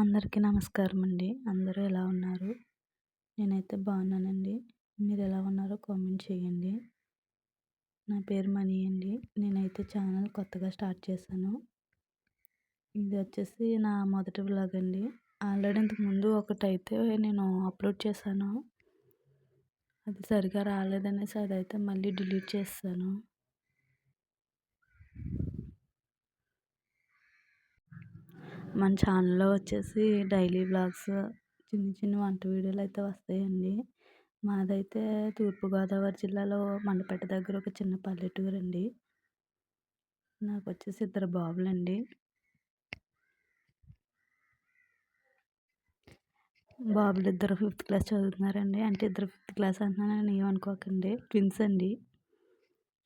అందరికీ నమస్కారం అండి అందరూ ఎలా ఉన్నారు? నేనైతే బాగున్నానండి. మీరు ఎలా ఉన్నారో కామెంట్ చేయండి. నా పేరు మణి అండి. నేనైతే ఛానల్ కొత్తగా స్టార్ట్ చేశాను. ఇది వచ్చేసి నా మొదటి బ్లాగ్ అండి. ఆల్రెడీ ఇంతకుముందు ఒకటైతే నేను అప్లోడ్ చేశాను. అది సరిగా రాలేదనేసి అదైతే మళ్ళీ డిలీట్ చేస్తాను. మన ఛానల్లో వచ్చేసి డైలీ బ్లాగ్స్ చిన్న చిన్న వంట వీడియోలు అయితే వస్తాయండి. మాదైతే తూర్పుగోదావరి జిల్లాలో మండపేట దగ్గర ఒక చిన్న పల్లెటూరు అండి నాకు వచ్చేసి ఇద్దరు బాబులండి. బాబులు ఇద్దరు ఫిఫ్త్ క్లాస్ చదువుతున్నారండి. అంటే ఇద్దరు ఫిఫ్త్ క్లాస్ అంటున్నానని ఏమనుకోకండి. ట్విన్స్ అండి.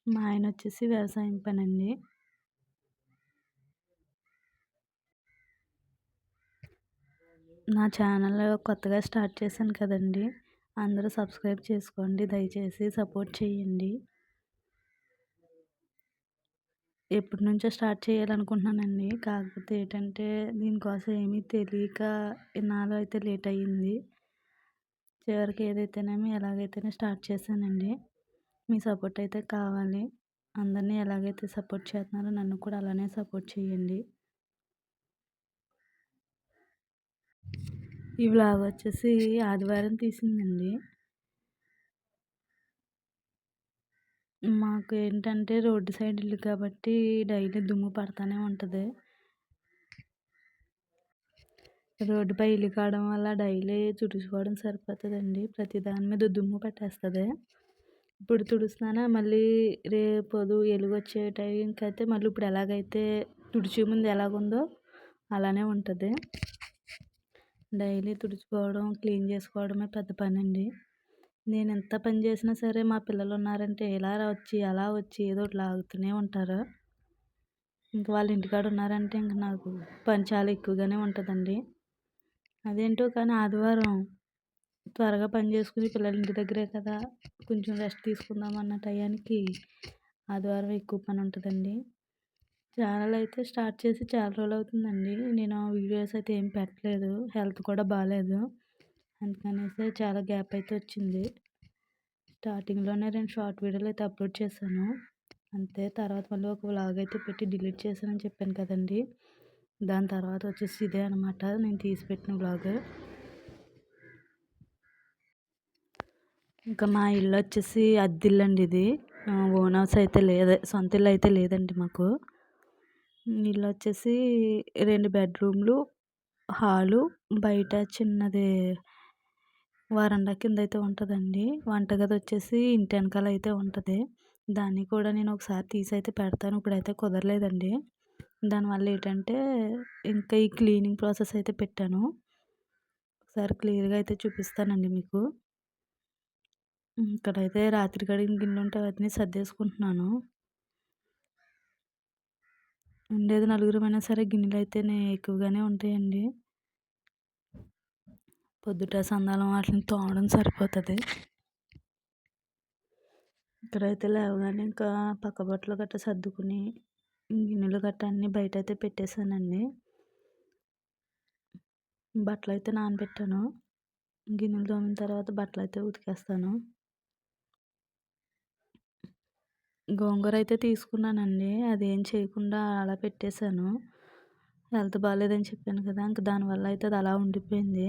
మా ఆయన వచ్చేసి వ్యవసాయం పని అండి నా ఛానల్ కొత్తగా స్టార్ట్ చేశాను కదండి అందరూ సబ్స్క్రైబ్ చేసుకోండి దయచేసి సపోర్ట్ చేయండి. ఎప్పటి నుంచో స్టార్ట్ చేయాలనుకుంటున్నానండి. కాకపోతే ఏంటంటే దీనికోసం ఏమీ తెలియక ఇన్నాళ్ళు అయితే లేట్ అయ్యింది. చివరికి ఏదైతేనేమి ఎలాగైతేనే స్టార్ట్ చేశానండి. మీ సపోర్ట్ అయితే కావాలి. అందరినీ ఎలాగైతే సపోర్ట్ చేస్తున్నారో నన్ను కూడా అలానే సపోర్ట్ చేయండి. ఈ వ్లాగ్ వచ్చేసి ఆదివారం తీసిందండి. మాకు ఏంటంటే రోడ్డు సైడ్ ఇల్లు కాబట్టి డైలీ దుమ్ము పడతానే ఉంటుంది. రోడ్డుపై ఇల్లు కావడం వల్ల డైలీ తుడుచుకోవడం సరిపోతుందండి. ప్రతి దాని మీద దుమ్ము పట్టేస్తుంది. ఇప్పుడు తుడుస్తున్నానా మళ్ళీ రేపు ఎలుగు వచ్చే టైంకి అయితే మళ్ళీ ఇప్పుడు ఎలాగైతే తుడిచే ముందు ఎలాగుందో అలానే ఉంటుంది. డైలీ తుడుచుకోవడం క్లీన్ చేసుకోవడమే పెద్ద పని అండి నేను ఎంత పని చేసినా సరే మా పిల్లలు ఉన్నారంటే ఇలా వచ్చి అలా వచ్చి ఏదో ఒకటి లాగుతూనే ఉంటారు. ఇంక వాళ్ళ ఇంటికాడ ఉన్నారంటే ఇంక నాకు పని చాలా ఎక్కువగానే ఉంటుందండి. అదేంటో కానీ ఆదివారం త్వరగా పని చేసుకుని పిల్లల ఇంటి దగ్గరే కదా కొంచెం రెస్ట్ తీసుకుందాం అన్న టయానికి ఆదివారం ఎక్కువ పని ఉంటుందండి. ఛానల్ అయితే స్టార్ట్ చేసి చాలా రోజులు అవుతుందండి నేను వీడియోస్ అయితే ఏం పెట్టలేదు. హెల్త్ కూడా బాగాలేదు అందుకనేసి చాలా గ్యాప్ అయితే వచ్చింది. స్టార్టింగ్లోనే రెండు షార్ట్ వీడియోలు అయితే అప్లోడ్ చేశాను. అంతే తర్వాత మళ్ళీ ఒక వ్లాగ్ అయితే పెట్టి డిలీట్ చేశానని చెప్పాను కదండి. దాని తర్వాత వచ్చేసి ఇదే అనమాట నేను తీసి పెట్టిన వ్లాగ్. ఇంకా మా ఇల్లు వచ్చేసి అద్దిల్లు అండి ఇది. ఓన్ హౌస్ అయితే లేదు సొంత ఇల్లు అయితే లేదండి మాకు. ఇల్లు వచ్చేసి రెండు బెడ్రూమ్లు హాలు బయట చిన్నది వరండా కింద అయితే ఉంటుందండి. వంటగది వచ్చేసి ఇంటి వెనకాల అయితే ఉంటుంది. దాన్ని కూడా నేను ఒకసారి తీసి అయితే పెడతాను. ఇప్పుడైతే కుదరలేదండి. దానివల్ల ఏంటంటే ఇంకా ఈ క్లీనింగ్ ప్రాసెస్ అయితే పెట్టాను. ఒకసారి క్లియర్గా అయితే చూపిస్తానండి మీకు. ఇక్కడైతే రాత్రి కడిగిన గిన్నె ఉంటే వాటిని సర్దేసుకుంటున్నాను. ఉండేది నలుగురమైనా సరే గిన్నెలు అయితేనే ఎక్కువగానే ఉంటాయండి. పొద్దుట సందాలం వాటిని తోమడం సరిపోతుంది. ఇక్కడైతే లేవగానే ఇంకా పక్క బట్టలు గట్ట సర్దుకుని గిన్నెలు గట్ట అన్నీ బయట అయితే పెట్టేశానండి. బట్టలు అయితే నానబెట్టాను. గిన్నెలు తోమిన తర్వాత బట్టలు అయితే ఉతికేస్తాను. గోంగూర అయితే తీసుకున్నానండి. అదేం చేయకుండా అలా పెట్టేశాను. హెల్త్ బాగాలేదని చెప్పాను కదా! ఇంక దానివల్ల అయితే అది అలా ఉండిపోయింది.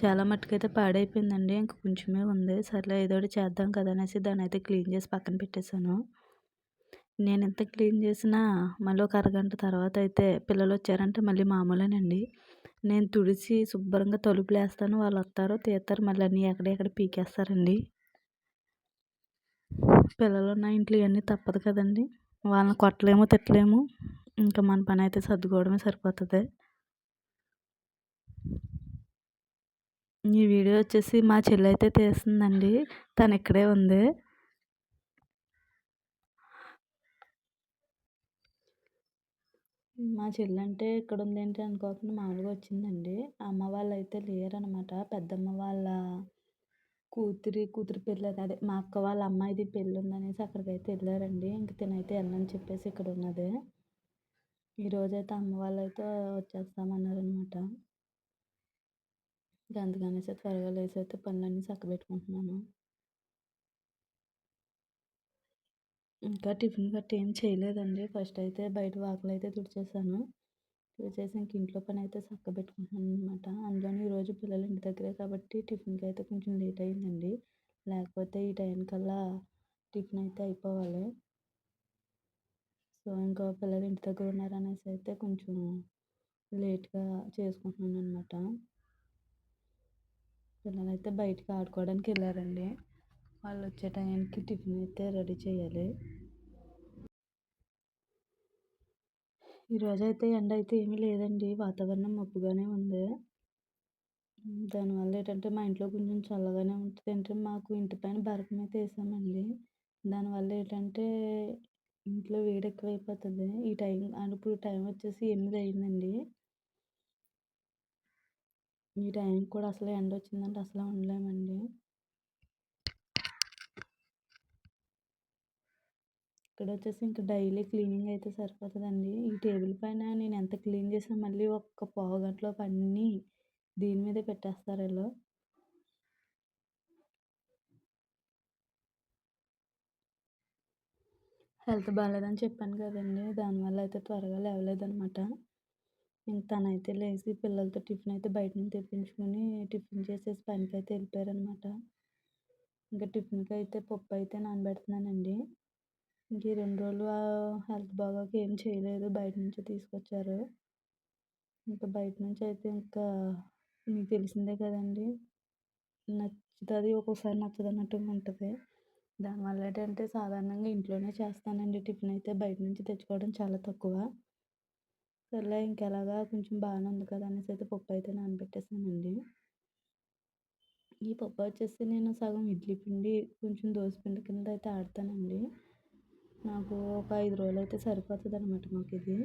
చాలా మట్టుకైతే పాడైపోయిందండి. ఇంక కొంచెమే ఉంది. సర్లే ఏదోటి చేద్దాం కదా! అనేసి దాన్ని అయితే క్లీన్ చేసి పక్కన పెట్టేశాను. నేను ఎంత క్లీన్ చేసినా మళ్ళీ ఒక అరగంట తర్వాత అయితే పిల్లలు వచ్చారంటే మళ్ళీ మామూలేనండి. నేను తుడిచి శుభ్రంగా తలుపులు వేస్తాను వాళ్ళు వస్తారు తీస్తారు మళ్ళీ అన్నీ ఎక్కడెక్కడ పీకేస్తారండి. పిల్లలు ఉన్న ఇంట్లో ఇవన్నీ తప్పదు కదండి. వాళ్ళని కొట్టలేము తిట్టలేము. ఇంకా మన పని అయితే సర్దుకోవడమే సరిపోతుంది. ఈ వీడియో వచ్చేసి మా చెల్లి అయితే తీస్తుందండి. తను ఇక్కడే ఉంది. మా చెల్లి అంటే ఇక్కడ ఉంది ఏంటి అనుకోకుండా మామూలుగా వచ్చిందండి. అమ్మ వాళ్ళు అయితే లేరనమాట పెద్దమ్మ వాళ్ళ కూతురి కూతురు పెళ్ళి అదే మా అక్క వాళ్ళ అమ్మాయిది పెళ్ళి ఉందనేసి అక్కడికైతే వెళ్ళారండి ఇంక తినైతే వెళ్ళని చెప్పేసి ఇక్కడ ఉన్నది ఈరోజైతే అమ్మ వాళ్ళైతే వచ్చేస్తామన్నారనమాట ఇంక అందుకనేసి త్వరగా లేసైతే పనులన్నీ చక్కబెట్టుకుంటున్నాను. ఇంకా టిఫిన్ గట్ట ఏం చేయలేదండి. ఫస్ట్ అయితే బయట వాకిలైతే తుడిచేసాను. తుడిచేసి ఇంక ఇంట్లో పని అయితే చక్కబెట్టుకుంటున్నాను అనమాట. అందులోని ఈరోజు పిల్లలు ఇంటి దగ్గరే కాబట్టి టిఫిన్‌కి అయితే కొంచెం లేట్ అయిందండి. లేకపోతే ఈ టైంకల్లా టిఫిన్ అయితే అయిపోవాలి. సో, ఇంకా పిల్లలు ఇంటి దగ్గర ఉన్నారనేసి అయితే కొంచెం లేట్‌గా చేసుకుంటున్నాను అనమాట. పిల్లలైతే బయటకు ఆడుకోవడానికి వెళ్ళారండి. వాళ్ళు వచ్చే టైంకి టిఫిన్ అయితే రెడీ చేయాలి. ఈరోజైతే ఎండ అయితే ఏమీ లేదండి. వాతావరణం మబ్బుగానే ఉంది. దానివల్ల ఏంటంటే మా ఇంట్లో కొంచెం చల్లగానే ఉంటుంది. అంటే మాకు ఇంటి పైన బరకం అయితే వేసామండి. దానివల్ల ఏంటంటే ఇంట్లో వేడి ఎక్కువైపోతుంది. ఈ టైం అండ్ ఇప్పుడు టైం వచ్చేసి ఎనిమిది అయిందండి. ఈ టైంకి కూడా అసలు ఎండ వచ్చిందంటే అసలు ఉండలేమండి. ఇక్కడ వచ్చేసి ఇంక డైలీ క్లీనింగ్ అయితే సరిపోతుందండి. ఈ టేబుల్ పైన నేను ఎంత క్లీన్ చేసినా మళ్ళీ ఒక్క పావు గంటలోపు అన్నీ దీని మీదే పెట్టేస్తారు వీళ్ళు హెల్త్ బాగాలేదని చెప్పాను కదండి దానివల్ల అయితే త్వరగా లేవలేదనమాట. ఇంక తనైతే లేచి పిల్లలతో టిఫిన్ అయితే బయట నుంచి తెప్పించుకొని టిఫిన్ చేసేసి పనికైతే వెళ్ళిపోయారనమాట. ఇంకా టిఫిన్‌కి అయితే పప్పు అయితే నానబెడుతున్నానండి. ఇంక ఈ రెండు రోజులు హెల్త్ బాగోక ఏం చేయలేదు. బయట నుంచి తీసుకొచ్చారు. ఇంకా బయట నుంచి అయితే ఇంకా మీకు తెలిసిందే కదండీ! నచ్చుతది ఒక్కోసారి నచ్చదన్నట్టుగా ఉంటుంది దానివల్ల ఏంటంటే సాధారణంగా ఇంట్లోనే చేస్తానండి టిఫిన్ అయితే బయట నుంచి తెచ్చుకోవడం చాలా తక్కువ. సర్లే ఇంకెలాగా కొంచెం బాగానే ఉంది కదా అనేసి అయితే పప్పు అయితే నానబెట్టేసానండి. ఈ పప్పు వచ్చేసి నేను సగం ఇడ్లీ పిండి, కొంచెం దోస పిండి కింద అయితే ఆడతానండి. నాకు ఒక 5 రోజులైతే అనమాట మాకు ఇది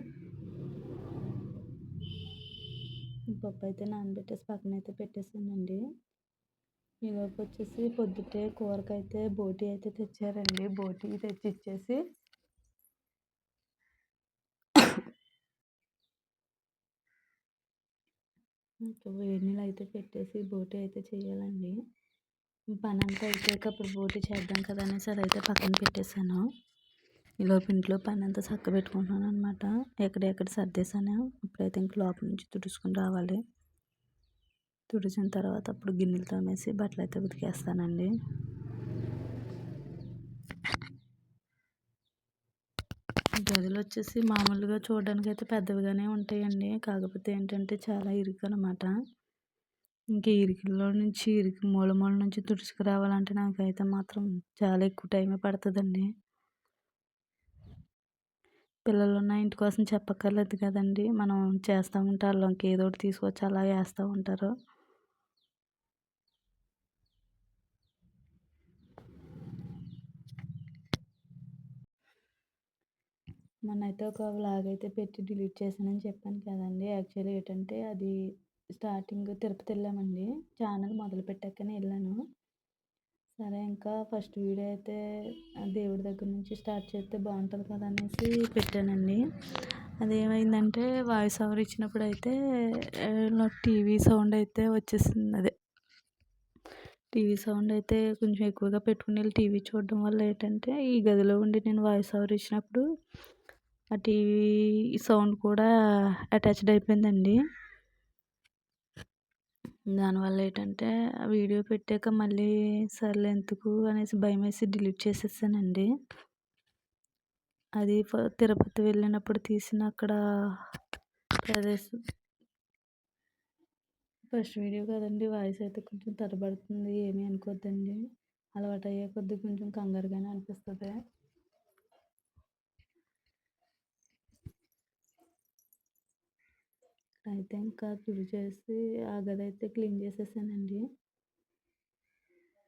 పప్పు అయితే నానబెట్టేసి అయితే పెట్టేసానండి. ఈలోపు వచ్చేసి పొద్దుటే కూరకైతే బోటి అయితే తెచ్చారండి. బోటి తెచ్చిచ్చేసి వేడి నీళ్ళు అయితే పెట్టేసి బోటి అయితే చేయాలండి. పనంతా అయిపోయాక అప్పుడు బోటీ చేద్దాం కదా అనేసి అదైతే పక్కన పెట్టేసాను. ఈలోపు ఇంట్లో పని అంతా చక్క పెట్టుకుంటున్నాను అనమాట. ఎక్కడెక్కడ సర్దేశాను. ఇప్పుడైతే ఇంక లోపల నుంచి తుడుచుకుని రావాలి. తుడిచిన తర్వాత అప్పుడు గిన్నెలు తోమేసి బట్టలైతే ఉతికేస్తానండి. గదులు వచ్చేసి మామూలుగా చూడడానికి అయితే పెద్దవిగానే ఉంటాయండి. కాకపోతే ఏంటంటే చాలా ఇరుకనమాట. ఇంక ఇంకా ఇరుకుల్లో నుంచి ఇరుకు మూల మూల నుంచి తుడుచుకురావాలంటే నాకైతే మాత్రం చాలా ఎక్కువ టైమే పడుతుందండి పిల్లలు ఉన్న ఇంటి కోసం చెప్పక్కర్లేదు కదండి మనం చేస్తా ఉంటే ఆళ్ళు ఏదో ఒకటి తీసుకొచ్చి అలా వేస్తూ ఉంటారు. మొన్నైతే ఒక వ్లాగ్ అయితే పెట్టి డిలీట్ చేశానని చెప్పాను కదండి యాక్చువల్లీ ఏంటంటే అది స్టార్టింగ్ తిరుపతి వెళ్ళామండి. ఛానల్ మొదలుపెట్టాకనే వెళ్ళాను. సరే ఇంకా ఫస్ట్ వీడియో అయితే దేవుడి దగ్గర నుంచి స్టార్ట్ చేస్తే బాగుంటుంది కదా అనేసి పెట్టానండి. అదేమైందంటే వాయిస్ ఓవర్ ఇచ్చినప్పుడు అయితే నాకు టీవీ సౌండ్ అయితే వచ్చేసింది. అదే టీవీ సౌండ్ అయితే కొంచెం ఎక్కువగా పెట్టుకుని వెళ్ళి టీవీ చూడడం వల్ల ఏంటంటే ఈ గదిలో ఉండి నేను వాయిస్ ఓవర్ ఇచ్చినప్పుడు ఆ టీవీ సౌండ్ కూడా అటాచ్డ్ అయిపోయిందండి. దానివల్ల ఏంటంటే ఆ వీడియో పెట్టాక మళ్ళీ సర్లే ఎందుకు అనేసి వేసి డిలీట్ చేసేసానండి. అది తిరుపతి వెళ్ళినప్పుడు తీసిన అక్కడ ప్రదేశం ఫస్ట్ వీడియో కదండీ! వాయిస్ అయితే కొంచెం తడబడుతుంది. ఏమీ అనుకోద్దండి. అలవాటు అయ్యే కొద్దీ కొంచెం కంగారుగానే అనిపిస్తుంది అయితే ఇంకా తుడిచేసి ఆ అయితే క్లీన్ చేసేసానండి.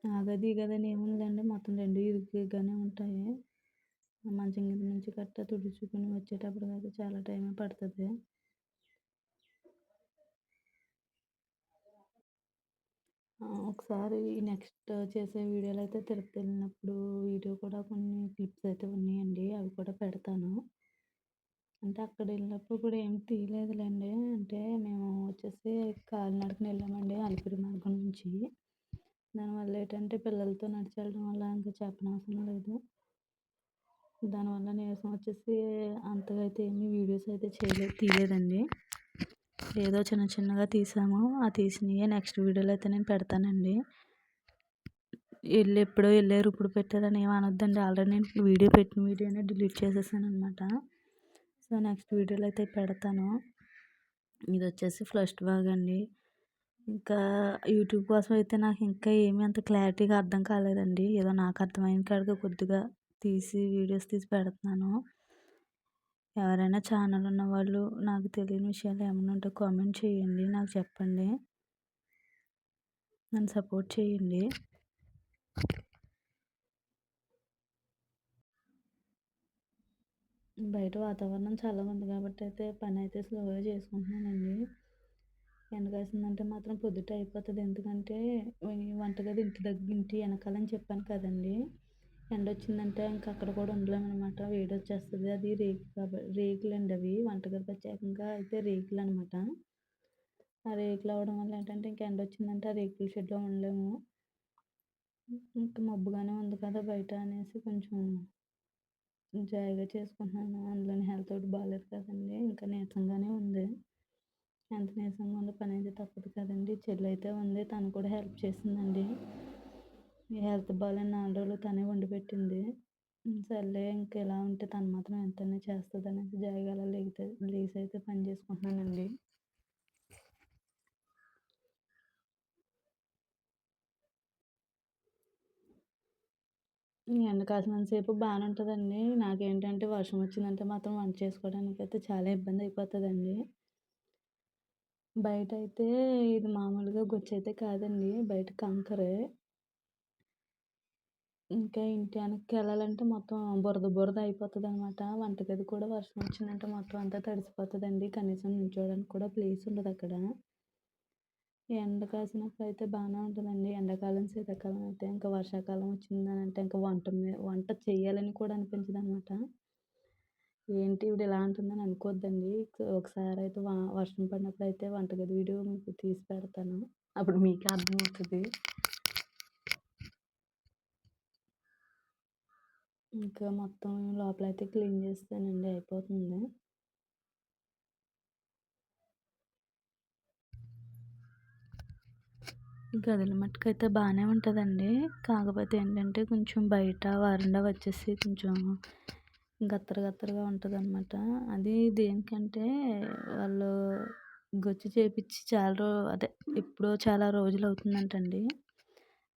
ఆ గది, ఈ గది అని ఏముందండి మొత్తం రెండు ఇరుకుగానే ఉంటాయి. మంచం కింద నుంచి గట్టా తుడుచుకొని వచ్చేటప్పటికైతే చాలా టైమే పడుతుంది ఒకసారి నెక్స్ట్ చేసే వీడియోలు అయితే తిరుపతి వెళ్ళినప్పుడు వీడియో కూడా కొన్ని క్లిప్స్ అయితే ఉన్నాయండి. అవి కూడా పెడతాను. అంటే అక్కడ వెళ్ళినప్పుడు కూడా ఏం తీయలేదులేండి. అంటే మేము వచ్చేసి కాలినడకన వెళ్ళామండి అలిపిరి మార్గం నుంచి. దానివల్ల ఏంటంటే పిల్లలతో నడిచి వెళ్ళడం వల్ల ఇంకా చెప్పనవసరం లేదు. దానివల్ల నీరసం వచ్చేసి అంతగా అయితే ఏమీ వీడియోస్ అయితే చేయలేదు తీయలేదండి. ఏదో చిన్న చిన్నగా తీసాము. ఆ తీసినవి నెక్స్ట్ వీడియోలో అయితే నేను పెడతానండి. వెళ్ళి ఎప్పుడో వెళ్ళారు ఇప్పుడు పెట్టారని ఏమనొద్దండి ఆల్రెడీ నేను వీడియో పెట్టిన వీడియోనే డిలీట్ చేసేసాను అనమాట సో నెక్స్ట్ వీడియోలో అయితే పెడతాను. ఇది వచ్చేసి ఫస్ట్ బ్యాగ్ అండి. ఇంకా యూట్యూబ్ కోసం అయితే నాకు ఇంకా ఏమీ అంత క్లారిటీగా అర్థం కాలేదండి. ఏదో నాకు అర్థమైన కాడికి కొద్దిగా తీసి వీడియోస్ తీసి పెడుతున్నాను. ఎవరైనా ఛానల్ ఉన్నవాళ్ళు నాకు తెలియని విషయాలు ఏమైనా ఉంటే కామెంట్ చేయండి. నాకు చెప్పండి. నన్ను సపోర్ట్ చేయండి. బయట వాతావరణం చల్లగా ఉంది కాబట్టి అయితే పని అయితే స్లోగా చేసుకుంటున్నానండి. ఎండ కాసిందంటే మాత్రం పొద్దుట అయిపోతుంది. ఎందుకంటే వంటగది ఇంటి దగ్గర ఇంటి వెనకాలని చెప్పాను కదండి. ఎండ వచ్చిందంటే ఇంకా అక్కడ కూడా ఉండలేము అనమాట వేడి వచ్చేస్తుంది అది రేకు కాబట్టి రేకులు అండి అవి. వంటగది ప్రత్యేకంగా అయితే రేకులు అనమాట ఆ రేకులు అవడం వల్ల ఏంటంటే ఇంకా ఎండ వచ్చిందంటే ఆ రేకుల షెడ్లో ఉండలేము. ఇంకా మబ్బుగానే ఉంది కదా బయట అనేసి కొంచెం జాయిగా చేసుకుంటున్నాను. అందులోని హెల్త్ ఒకటి బాగాలేదు కదండి. ఇంకా నీరసంగానే ఉంది. ఎంత నీరసంగా ఉందో పని అయితే తప్పదు కదండి. చెల్లి అయితే ఉంది. తను కూడా హెల్ప్ చేసిందండి. ఈ హెల్త్ బాగాలేని నాలుగు రోజులు తనే వండి పెట్టింది. సర్లే ఇంక ఇలా ఉంటే తను మాత్రం ఎంతనే చేస్తుంది అనేసి జాయిగా అలా లేగితే లేసి అయితే పని చేసుకుంటున్నానండి. ఎండ కాసినంత సేపు బాగానే ఉంటుందండి నాకేంటంటే వర్షం వచ్చిందంటే మాత్రం వంట చేసుకోవడానికి అయితే చాలా ఇబ్బంది అయిపోతుందండి బయట అయితే ఇది మామూలుగా గొచ్చి అయితే కాదండి. బయట కంకరే. ఇంకా ఇంటి వెనక్కి వెళ్ళాలంటే మొత్తం బురద బురద అయిపోతుంది అనమాట వంటగది కూడా వర్షం వచ్చిందంటే మొత్తం అంతా తడిసిపోతుందండి. కనీసం నిల్చోవడానికి కూడా ప్లేస్ ఉండదు అక్కడ ఎండ కాసినప్పుడు అయితే బాగానే ఉంటుందండి. ఎండాకాలం శీతాకాలం అయితే ఇంకా వర్షాకాలం వచ్చిందని అంటే ఇంకా వంట వంట చేయాలని కూడా అనిపించదు అనమాట ఏంటి ఇప్పుడు ఇలా అంటుందని అనుకోవద్దండి ఒకసారి అయితే వర్షం పడినప్పుడు అయితే వంటగది వీడియో మీకు తీసి పెడతాను. అప్పుడు మీకే అర్థమవుతుంది. ఇంకా మొత్తం లోపలైతే క్లీన్ చేస్తానండి. అయిపోతుంది. గదుల మట్టుకైతే బాగానే ఉంటుందండి. కాకపోతే ఏంటంటే కొంచెం బయట వరండా వచ్చేసి కొంచెం గత్తర గత్తరగా ఉంటుంది అనమాట అది దేనికంటే వాళ్ళు గొచ్చి చేపించి చాలా రో అదే ఇప్పుడు చాలా రోజులు అవుతుందంటండి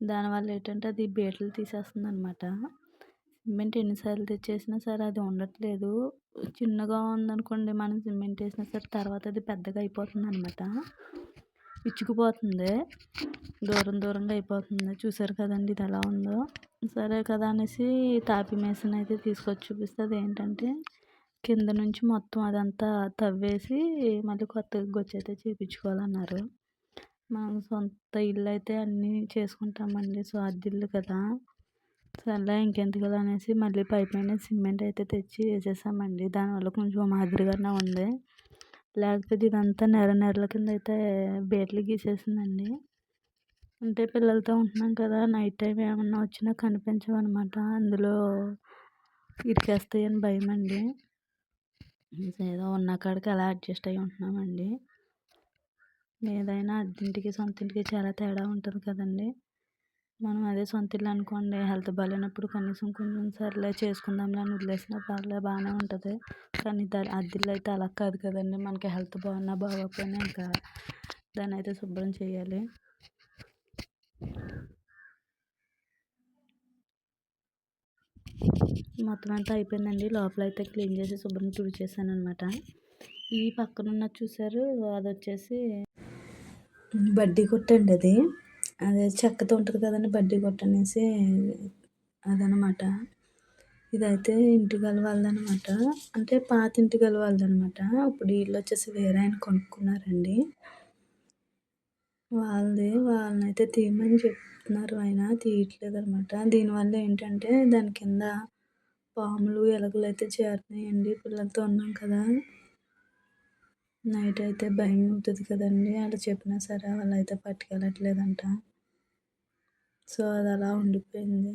దానివల్ల ఏంటంటే అది బీటలు తీసేస్తుంది అనమాట సిమెంట్ ఎన్నిసార్లు తెచ్చేసినా సరే అది ఉండట్లేదు. చిన్నగా ఉందనుకోండి మనం సిమెంట్ వేసినా సరే తర్వాత అది పెద్దగా అయిపోతుంది అనమాట విచ్చుకుపోతుంది. దూరం దూరంగా అయిపోతుంది. చూసారు కదండి ఇది ఎలా ఉందో. సరే కదా అనేసి తాపి మేసన్ అయితే తీసుకొచ్చి చూపిస్తే అది ఏంటంటే కింద నుంచి మొత్తం అదంతా తవ్వేసి మళ్ళీ కొత్తగా గొచ్చి అయితే చేయించుకోవాలన్నారు మనం సొంత ఇల్లు అయితే అన్నీ చేసుకుంటామండి. సో అద్దిల్లు కదా. సర్లే ఇంకెందుకు అనేసి మళ్ళీ పైప్ పైన సిమెంట్ అయితే తెచ్చి వేసేసామండి. దానివల్ల కొంచెం మాదిరిగానే ఉంది. లేకపోతే ఇదంతా నెర నెరల కింద అయితే బీటలు గీసేసిందండి. అంటే పిల్లలతో ఉంటున్నాం కదా నైట్ టైం ఏమన్నా వచ్చినా కనిపించవన్నమాట అందులో ఇరికేస్తాయని భయం అండి ఏదో ఉన్న కాడికి అలా అడ్జస్ట్ అయి ఉంటున్నామండి. ఏదైనా అద్దింటికి సొంత ఇంటికి చాలా తేడా ఉంటుంది కదండి. మనం అదే సొంత ఇల్లు అనుకోండి హెల్త్ బాగాలేనప్పుడు కనీసం కొంచెం సర్లే చేసుకుందాంలే అని వదిలేసిన పర్లే బాగానే ఉంటుంది. కానీ అద్దెలు అయితే అలా కాదు కదండి. మనకి హెల్త్ బాగున్నా బాగోకపోయినా ఇంకా దాన్ని అయితే శుభ్రం చేయాలి. మొత్తం అంతా అయిపోయిందండి. లోపల అయితే క్లీన్ చేసి శుభ్రం తుడిచేసాను అనమాట ఈ పక్కన ఉన్న చూసారు అది వచ్చేసి బడ్డీ కొట్టండి అది. అదే చెక్కతో ఉంటుంది కదండి బడ్డీ కొట్టు అనేసి అదనమాట. ఇదైతే ఇంటి గల వాళ్ళదనమాట. అంటే పాత ఇంటి గల వాళ్ళదనమాట. ఇప్పుడు వీళ్ళు వచ్చేసి వేరే ఆయన కొనుక్కున్నారండి. వాళ్ళది వాళ్ళనైతే తీయమని చెప్తున్నారు ఆయన. తీయట్లేదు అనమాట దీనివల్ల ఏంటంటే దాని కింద పాములు ఎలుకలు అయితే చేరుతున్నాయండి. పిల్లలతో ఉన్నాం కదా. నైట్ అయితే భయం అవుతుంది కదండి. అలా చెప్పినా సరే వాళ్ళు అయితే పట్టుకెళ్ళట్లేదంట. సో అది అలా ఉండిపోయింది.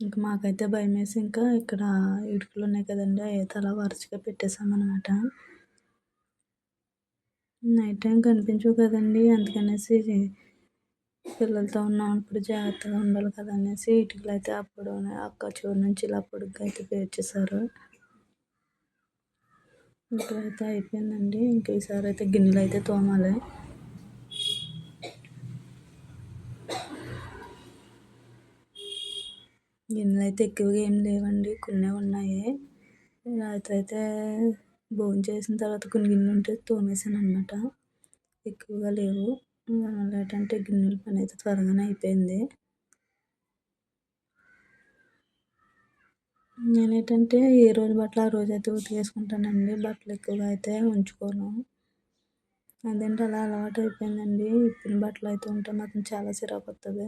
ఇంకా మాకైతే భయం వేసి ఇంకా ఇక్కడ ఇటుకలు ఉన్నాయి కదండి. అవి అయితే అలా వరుసగా పెట్టేసామన్నమాట నైట్ టైం కనిపించవు కదండి. అందుకనేసి పిల్లలతో ఉన్నప్పుడు జాగ్రత్తగా ఉండాలి కదా అనేసి ఇటుకలు అయితే అప్పుడు అక్క చూడ నుంచి ఇలా పొడుగ్గా అయితే పేర్చేశారు. ఇక్కడైతే అయిపోయిందండి. ఇంకా ఈసారి అయితే గిన్నెలు అయితే తోమాలి. గిన్నెలు అయితే ఎక్కువగా ఏం లేవండి. కొన్ని ఉన్నాయి. రాత్రి అయితే భోజనం చేసిన తర్వాత కొన్ని గిన్నెలు ఉంటే తోమేసాను అనమాట ఎక్కువగా లేవు. దానివల్ల ఏంటంటే గిన్నెల పని అయితే త్వరగానే అయిపోయింది. నేనేంటంటే ఏ రోజు బట్టలు ఆ రోజు అయితే ఉతికేసుకుంటానండి. బట్టలు ఎక్కువగా అయితే ఉంచుకోను. అదేంటి అలా అలవాటు అయిపోయిందండి. ఇప్పిన బట్టలు అయితే ఉంటే మాత్రం చాలా చిరాకు వస్తుంది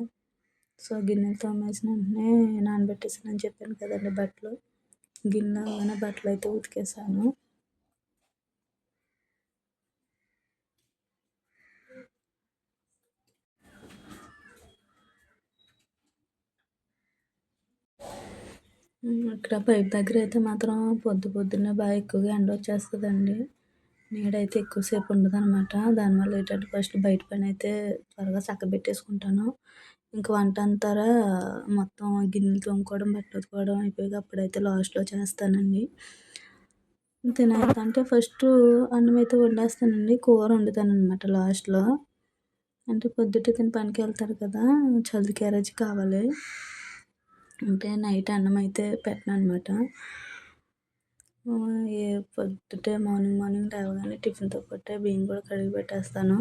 సో గిన్నెలు తోమేసిన వెంటనే నానబెట్టేసానని చెప్పాను కదండి బట్టలు. గిన్నె బట్టలు అయితే ఉతికేసాను. ఇక్కడ పైప్ దగ్గర అయితే మాత్రం పొద్దు పొద్దున్నే బాగా ఎక్కువగా ఎండ వచ్చేస్తుందండి. నీడైతే ఎక్కువసేపు ఉండదు అనమాట దానివల్ల ఏంటంటే ఫస్ట్ బయట పని అయితే త్వరగా చక్కబెట్టేసుకుంటాను. ఇంకా వంట అంతారా మొత్తం గిన్నెలు తోముకోవడం బట్టలు ఉతుకోవడం అయిపోయి అప్పుడైతే లాస్ట్లో చేస్తానండి. తినేస్తా అంటే ఫస్ట్ అన్నం అయితే వండేస్తానండి. కూర వండుతాను అనమాట లాస్ట్లో అంటే పొద్దుట తిని పనికి వెళ్తారు కదా చల్లి క్యారేజ్ కావాలి. అంటే నైట్ అన్నం అయితే పెట్టను అనమాట ఏ పొద్దుటే మార్నింగ్ మార్నింగ్ లేవగానే టిఫిన్తో పాటే బియ్యం కూడా కడిగి పెట్టేస్తాను.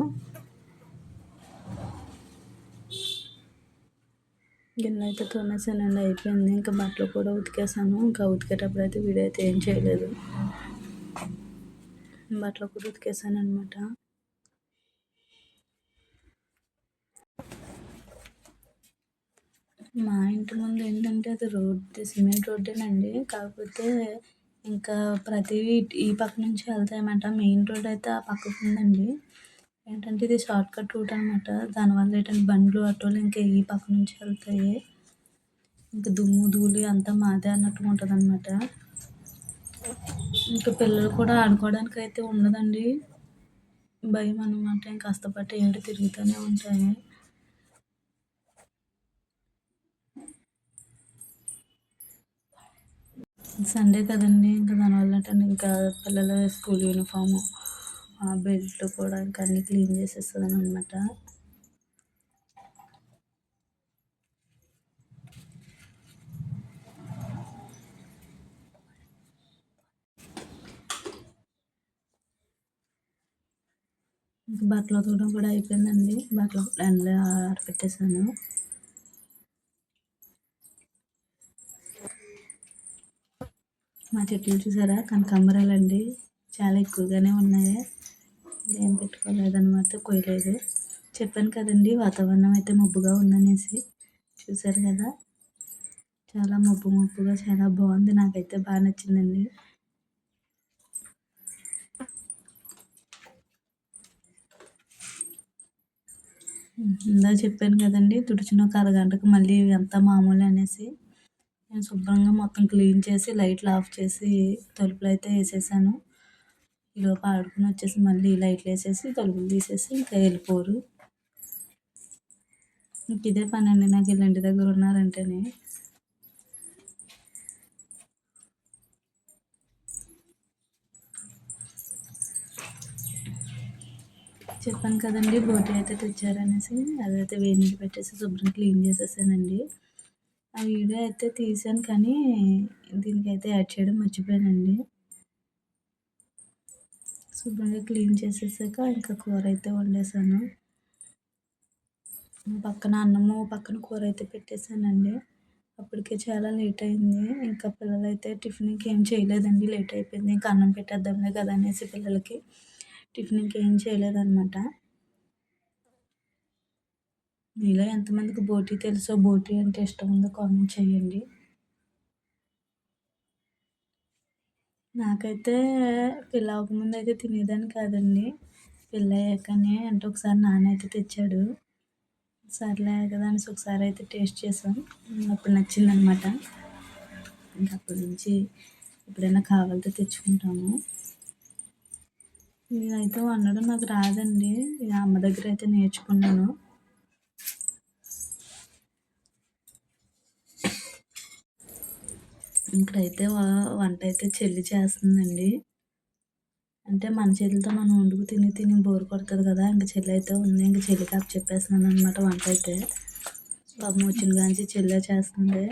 గిన్నె అయితే తోమేసానండి అయిపోయింది. ఇంకా బట్టలు కూడా ఉతికేసాను. ఇంకా ఉతికేటప్పుడు అయితే వీడియో అయితే ఏం చేయలేదు. బట్టలు కూడా ఉతికేసాను అనమాట మా ఇంటి ముందు ఏంటంటే అది రోడ్ సిమెంట్ రోడ్డేనండి. కాకపోతే ఇంకా ప్రతి ఈ పక్క నుంచి వెళ్తాయన్నమాట. మెయిన్ రోడ్ అయితే ఆ పక్కకు ఉందండి. ఏంటంటే ఇది షార్ట్ కట్ రూట్ అనమాట దానివల్ల ఏంటంటే బండ్లు ఆటోలు ఇంకా ఈ పక్క నుంచి వెళ్తాయి. ఇంకా దుమ్ము ధూళి అంతా మాదే అన్నట్టుగా ఉంటుంది అనమాట ఇంకా పిల్లలు కూడా ఆడుకోవడానికి అయితే ఉండదండి. భయం అనమాట ఇంకా కష్టపడి ఏడు తిరుగుతూనే ఉంటాయి. సండే కదండి ఇంకా దానివల్ల ఏంటంటే ఇంకా పిల్లల స్కూల్ యూనిఫామ్ బెల్ట్లు కూడా ఇంకా అన్నీ క్లీన్ చేసేస్తుంది అనమాట బట్టలు కూడా అయిపోయిందండి. బట్టలు ఎండలో ఆరపెట్టేసాను మా చెట్లు చూసారా? కనకాంబరాలండి చాలా ఎక్కువగానే ఉన్నాయి. ఏం పెట్టుకోలేదన్నమాట కొయ్యలేదు. చెప్పాను కదండి వాతావరణం అయితే మబ్బుగా ఉందనేసి. చూసారు కదా? చాలా మబ్బు మబ్బుగా చాలా బాగుంది. నాకైతే బాగా నచ్చిందండి. ఇందా చెప్పాను కదండి తుడిచిన ఒక అరగంటకు మళ్ళీ అంతా మామూలు అనేసి. నేను శుభ్రంగా మొత్తం క్లీన్ చేసి లైట్లు ఆఫ్ చేసి తలుపులు అయితే వేసేసాను ఈలోపు ఆడుకుని వచ్చేసి మళ్ళీ లైట్లు వేసేసి తలుపులు తీసేసి ఇంకా వెళ్ళిపోరు. ఇంక ఇదే పని అండి నాకు ఇలాంటి ఇంటి దగ్గర ఉన్నారంటేనే. చెప్పాను కదండి బోటి అయితే తెచ్చారనేసి అదైతే వేడి నీళ్ళు పెట్టేసి శుభ్రం క్లీన్ చేసేసానండి. ఆ వీడియో అయితే తీసాను కానీ దీనికైతే యాడ్ చేయడం మర్చిపోయానండి. శుభ్రంగా క్లీన్ చేసేసాక ఇంకా కూర అయితే వండేసాను. పక్కన అన్నము పక్కన కూర అయితే పెట్టేశానండి అప్పటికే చాలా లేట్ అయింది. ఇంకా పిల్లలు అయితే టిఫిన్కి ఏం చేయలేదండి. లేట్ అయిపోయింది. ఇంకా అన్నం పెట్టేద్దాంలే కదా అనేసి పిల్లలకి టిఫిన్ ఏం చేయలేదన్నమాట. మీలో ఎంతమందికి బోటీ తెలుసో బోటీ అంటే ఇష్టం ఉందో కామెంట్ చేయండి. నాకైతే పెళ్ళి అవ్వకముందు అయితే తినేదాన్ని కాదండి. పెళ్ళి అయ్యాకనే అంటే ఒకసారి నాన్న అయితే తెచ్చాడు. సర్లే కదా అనేసి ఒకసారి అయితే టేస్ట్ చేసాం. అప్పుడు నచ్చిందనమాట. ఇంకా అప్పటి నుంచి ఎప్పుడైనా కావాలితే తెచ్చుకుంటాము. నేనైతే వండడం నాకు రాదండి. అమ్మ దగ్గర అయితే నేర్చుకున్నాను. ఇక్కడైతే వంట అయితే చెల్లి చేస్తుందండి. అంటే మన చేతులతో మనం వండుకు తిని తిని బోరు కొడుతుంది కదా ఇంక చెల్లి అయితే ఉంది ఇంక చెల్లికి అప్పు చెప్పేస్తున్నాను అనమాట వంట అయితే పాపం వచ్చిన కానీ చెల్లె చేస్తుంది.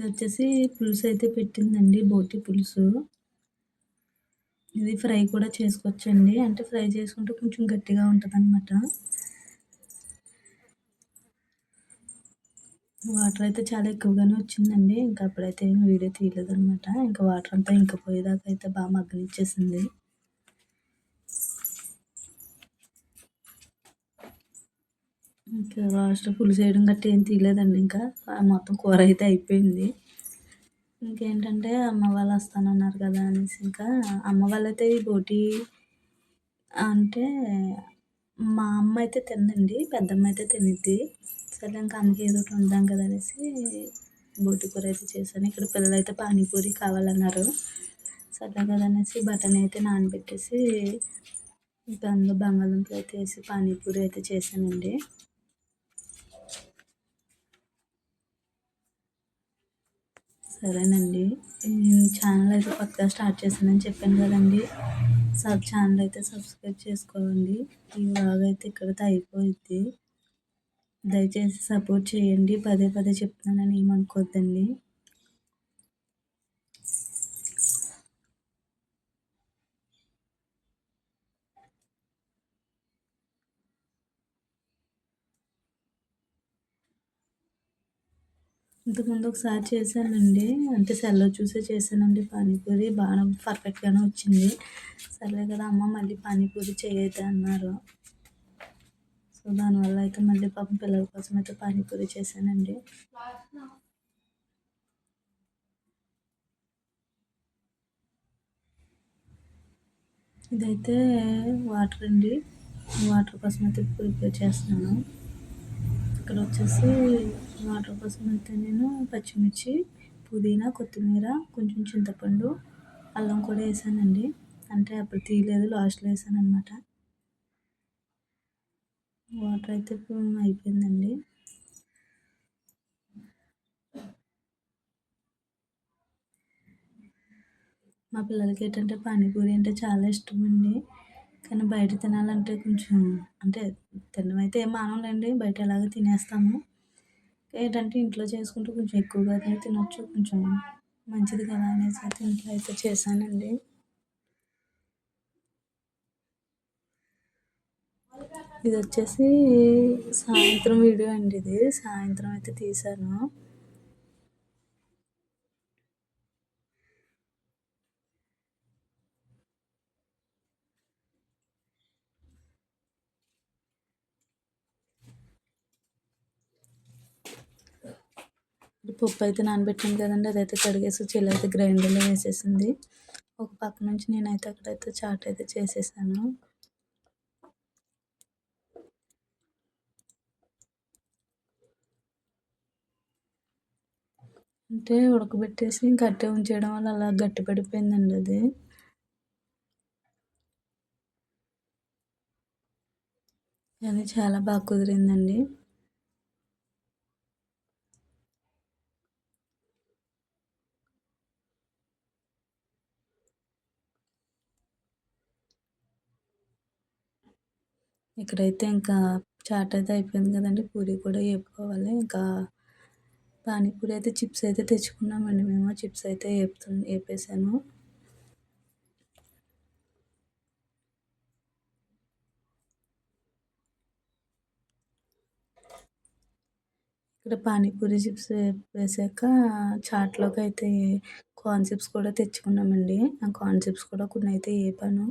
ఇది వచ్చేసి పులుసు అయితే పెట్టిందండి బోటి పులుసు. ఇది ఫ్రై కూడా చేసుకోవచ్చండి. అంటే ఫ్రై చేసుకుంటే కొంచెం గట్టిగా ఉంటుంది అనమాట వాటర్ అయితే చాలా ఎక్కువగానే వచ్చిందండి. ఇంకా అప్పుడైతే వీడియో తీయలేదు అనమాట ఇంకా వాటర్ అంతా ఇంకపోయేదాకా అయితే బాగా మగ్గనిచ్చేసింది ఇంకా లాస్ట్ పులుసు వేయడం గట్టి ఏం తీయలేదండి ఇంకా. మొత్తం కూర అయితే అయిపోయింది. ఇంకేంటంటే అమ్మ వాళ్ళు వస్తానన్నారు కదా అనేసి ఇంకా అమ్మ వాళ్ళైతే ఈ బోటి అంటే మా అమ్మ అయితే తిందండి పెద్దమ్మ అయితే తినిద్ది. సరే ఇంకా అమ్మకి ఏదో ఒకటి కదా అనేసి బోటి కూర అయితే చేశాను. ఇక్కడ పిల్లలు అయితే పానీపూరి కావాలన్నారు. సరే కదా అనేసి బటన్ అయితే నానబెట్టేసి ఇంకా అందులో బంగాళదుంపలు అయితే వేసి పానీపూరి అయితే చేశానండి. సరేనండి. నేను ఛానల్ అయితే కొత్తగా స్టార్ట్ చేశానని చెప్పాను కదండి. సబ్ ఛానల్ అయితే సబ్స్క్రైబ్ చేసుకోండి ఈ బ్లాగ్ అయితే ఇక్కడితో అయిపోయింది. దయచేసి సపోర్ట్ చేయండి. పదే పదే చెప్తున్నానని ఏమనుకోవద్దండి ఇంతకుముందు ఒకసారి చేశానండి. అంటే సెల్లో చూసే చేశానండి పానీపూరి. బాగా పర్ఫెక్ట్గానే వచ్చింది. సరే కదా అమ్మ మళ్ళీ పానీపూరి చేయైతే అన్నారు. సో దానివల్ల అయితే మళ్ళీ పాపం పిల్లల కోసం అయితే పానీపూరి చేశానండి. ఇదైతే వాటర్ అండి. వాటర్ కోసం అయితే ప్రిపేర్ చేస్తున్నాను. ఇక్కడ వచ్చేసి వాటర్ కోసం అయితే నేను పచ్చిమిర్చి పుదీనా కొత్తిమీర కొంచెం చింతపండు అల్లం కూడా వేసానండి. అంటే అప్పుడు తీయలేదు లాస్ట్లో వేసాను అనమాట వాటర్ అయితే అయిపోయిందండి. మా పిల్లలకి ఏంటంటే పానీపూరి అంటే చాలా ఇష్టం అండి కానీ బయట తినాలంటే కొంచెం అంటే తినడం అయితే ఏం మానంలేండి. బయట ఎలాగో తినేస్తాము. ఏంటంటే ఇంట్లో చేసుకుంటే కొంచెం ఎక్కువగా తినొచ్చు కొంచెం మంచిది కదా అనేసి అయితే ఇంట్లో అయితే చేశానండి. ఇది వచ్చేసి సాయంత్రం వీడియో అండి ఇది. సాయంత్రం అయితే తీశాను. పప్పు అయితే నానబెట్టాను కదండి అదైతే కడిగేసి చెల్లి అయితే గ్రైండర్లో వేసేసింది. ఒక పక్క నుంచి నేనైతే అక్కడైతే చాట్ అయితే చేసేసాను. అంటే ఉడకబెట్టేసి గట్టి ఉంచేయడం వల్ల అలా గట్టి పడిపోయిందండి అది. అది చాలా బాగా కుదిరిందండి. ఇక్కడైతే ఇంకా చాట్ అయితే అయిపోయింది కదండి. పూరి కూడా వేపుకోవాలి ఇంకా పానీపూరి అయితే చిప్స్ అయితే తెచ్చుకున్నామండి మేము. చిప్స్ అయితే వేపుతు వేపేసాను ఇక్కడ పానీపూరి చిప్స్ వేసాక చాట్లోకి అయితే కార్న్ చిప్స్ కూడా తెచ్చుకున్నామండి. ఆ కార్న్ చిప్స్ కూడా కొన్ని అయితే వేపాను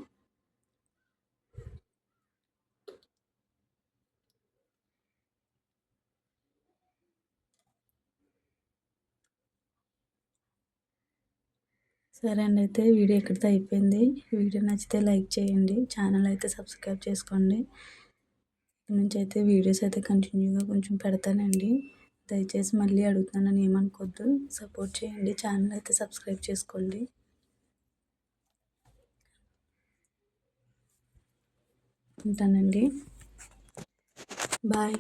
సరే అండి అయితే వీడియో ఇక్కడితో అయిపోయింది. వీడియో నచ్చితే లైక్ చేయండి ఛానల్ అయితే సబ్స్క్రైబ్ చేసుకోండి. నుంచి అయితే వీడియోస్ అయితే కంటిన్యూగా కొంచెం పెడతానండి. దయచేసి మళ్ళీ అడుగుతున్నానని ఏమనుకోవద్దు సపోర్ట్ చేయండి ఛానల్ అయితే సబ్స్క్రైబ్ చేసుకోండి. ఉంటానండి. బాయ్.